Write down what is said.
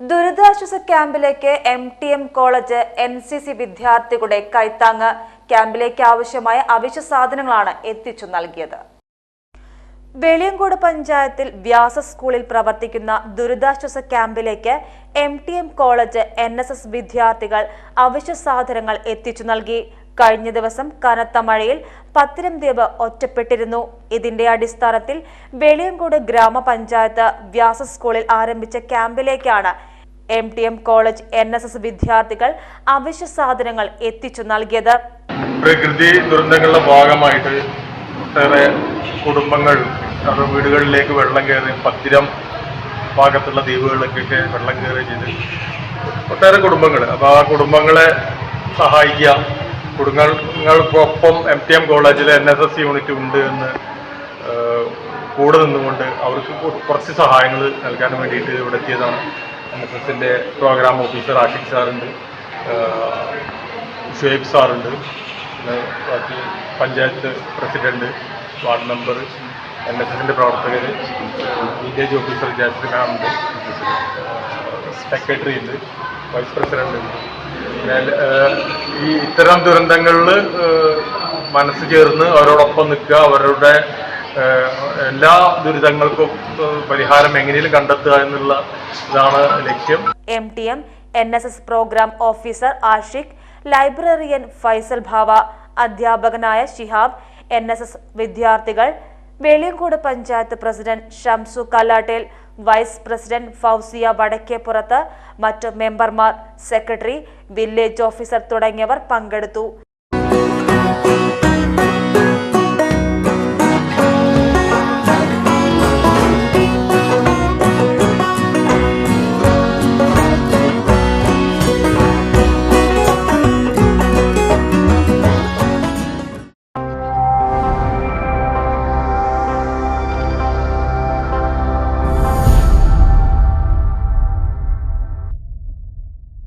ദുരിതാശ്വാസ ക്യാമ്പിലേക്ക് M T M college N C C വിദ്യാർത്ഥികളുടെ കൈത്താങ്ങ് ക്യാമ്പിലേക്ക് ആവശ്യമായ അവശ്യ സാധനങ്ങളാണ് എത്തിച്ചു നൽകിയത്. വെളിയങ്കോട് പഞ്ചായത്തിൽ വ്യാസ സ്കൂളിൽ പ്രവർത്തിക്കുന്ന ദുരിതാശ്വാസ ക്യാമ്പിലേക്ക് M T M college N S S വിദ്യാർത്ഥികൾ അവശ്യ സാധനങ്ങൾ എത്തിച്ചു നൽകി. കഴിഞ്ഞ ദിവസം കനത്ത മഴയിൽ പത്തനംതിട്ട ഒറ്റപ്പെട്ടിരുന്നു. ഇതിന്റെ അടിസ്ഥാനത്തിൽ വെളിയങ്കോട് ഗ്രാമപഞ്ചായത്ത് വ്യാസ സ്കൂളിൽ ആരംഭിച്ച ക്യാമ്പിലേക്കാണ് M T M college N S S വിദ്യാർത്ഥികൾ അവശ്യ സാധനങ്ങൾ എത്തിച്ചു നൽകിയത്. പ്രകൃതി ദുരന്തങ്ങളുടെ ഭാഗമായിട്ട് ഒട്ടേറെ കുടുംബങ്ങൾ അവരുടെ വീടുകളിലേക്ക് വെള്ളം കയറി പത്തിരം ഭാഗത്തുള്ള ദ്വീപുകളിലേക്കൊക്കെ വെള്ളം കയറി ചെയ്ത്. ഒട്ടേറെ കുടുംബങ്ങൾ. അപ്പോൾ ആ കുടുംബങ്ങളെ സഹായിക്കുക കുടുംബങ്ങൾക്കൊപ്പം എം ടി എം കോളേജിലെ എൻ എസ് എസ് യൂണിറ്റ് ഉണ്ട് എന്ന് കൂടെ നിന്നുകൊണ്ട് അവർക്ക് കുറച്ച് സഹായങ്ങൾ നൽകാൻ വേണ്ടിയിട്ട് ഇവിടെ എത്തിയതാണ് എൻ എസ് എസിന്റെ പ്രോഗ്രാം ഓഫീസർ ആഷിഖ് സാറുണ്ട് ഷുഹേബ് സാറുണ്ട് ബാക്കി panchayat president ward member N S എസിന്റെ പ്രവർത്തകർ വില്ലേജ് ഓഫീസർ ജാസ്മിൻ ഉണ്ട് സെക്രട്ടറി ഉണ്ട് വൈസ് പ്രസിഡന്റ് ഉണ്ട്. ഈ ഇത്തരം ദുരന്തങ്ങളിൽ മനസ്സ് ചേർന്ന് അവരോടൊപ്പം നിൽക്കുക അവരുടെ എല്ലാ ദുരിതങ്ങൾക്കും പരിഹാരം എങ്ങനെയും കണ്ടെത്തുക എന്നുള്ള ഇതാണ് ലക്ഷ്യം. M T M N S S programme officer Ashiq librarian Faisal ഭാവ അധ്യാപകനായ ഷിഹാബ് എൻ എസ് എസ് വിദ്യാർത്ഥികൾ Veliyankode panchayat president Shamsu Kallattel vice president Fousiya Vadakkepurath മറ്റ് മെമ്പർമാർ സെക്രട്ടറി വില്ലേജ് ഓഫീസർ തുടങ്ങിയവർ പങ്കെടുത്തു.